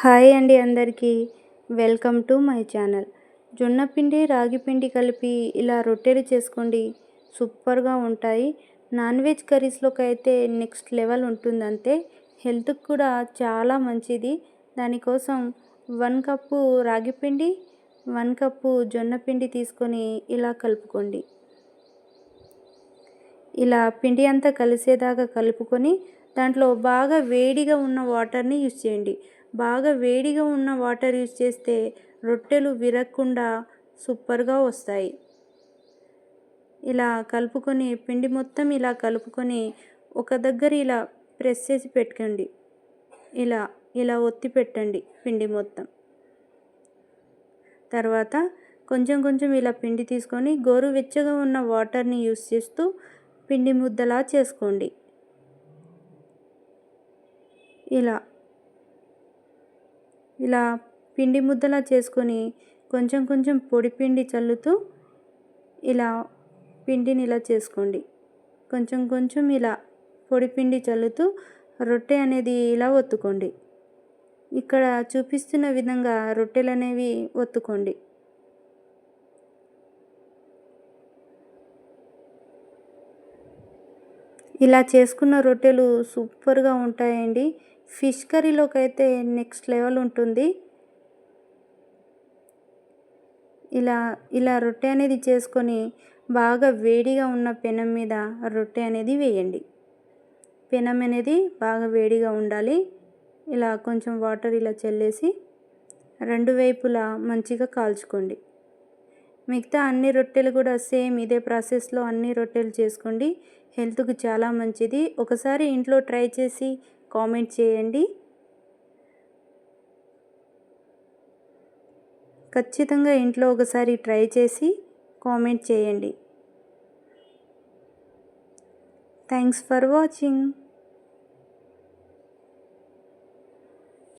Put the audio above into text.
Hi అండి అందరికీ. Welcome to my channel. జొన్నపిండి రాగిపిండి రాగి పిండి కలిపి ఇలా రొట్టెలు చేసుకోండి. సూపర్గా ఉంటాయి. నాన్ వెజ్ కర్రీస్లోకి అయితే నెక్స్ట్ లెవెల్ ఉంటుందంతే. హెల్త్కి కూడా చాలా మంచిది. దానికోసం వన్ కప్పు రాగి పిండి వన్ కప్పు జొన్నపిండి తీసుకొని ఇలా కలుపుకోండి. ఇలా పిండి అంతా కలిసేదాకా కలుపుకొని దాంట్లో బాగా వేడిగా ఉన్న వాటర్ని యూస్ చేయండి. బాగా వేడిగా ఉన్న వాటర్ యూస్ చేస్తే రొట్టెలు విరగకుండా సూపర్గా వస్తాయి. ఇలా కలుపుకొని పిండి మొత్తం ఇలా కలుపుకొని ఒక దగ్గర ఇలా ప్రెస్ చేసి పెట్టుకోండి. ఇలా ఇలా ఒత్తి పెట్టండి పిండి మొత్తం. తర్వాత కొంచెం కొంచెం ఇలా పిండి తీసుకొని గోరువెచ్చగా ఉన్న వాటర్ని యూస్ చేస్తూ పిండి ముద్దలా చేసుకోండి. ఇలా ఇలా పిండి ముద్దలా చేసుకొని కొంచెం కొంచెం పొడి పిండి చల్లుతూ ఇలా పిండిని ఇలా చేసుకోండి. కొంచెం కొంచెం ఇలా పొడి పిండి చల్లుతూ రొట్టె అనేది ఇలా ఒత్తుకోండి. ఇక్కడ చూపిస్తున్న విధంగా రొట్టెలు అనేవి ఒత్తుకోండి. ఇలా చేసుకున్న రొట్టెలు సూపర్గా ఉంటాయండి. ఫిష్ కర్రీలోకి అయితే నెక్స్ట్ లెవెల్ ఉంటుంది. ఇలా ఇలా రొట్టె అనేది చేసుకొని బాగా వేడిగా ఉన్న పెనం మీద రొట్టె అనేది వేయండి. పెనం అనేది బాగా వేడిగా ఉండాలి. ఇలా కొంచెం వాటర్ ఇలా చల్లేసి రెండు వైపులా మంచిగా కాల్చుకోండి. మిగతా అన్ని రొట్టెలు కూడా సేమ్ ఇదే ప్రాసెస్లో అన్ని రొట్టెలు చేసుకోండి. హెల్త్కి చాలా మంచిది. ఒకసారి ఇంట్లో ట్రై చేసి కామెంట్ చేయండి. ఖచ్చితంగా ఇంట్లో ఒకసారి ట్రై చేసి కామెంట్ చేయండి. Thanks for watching.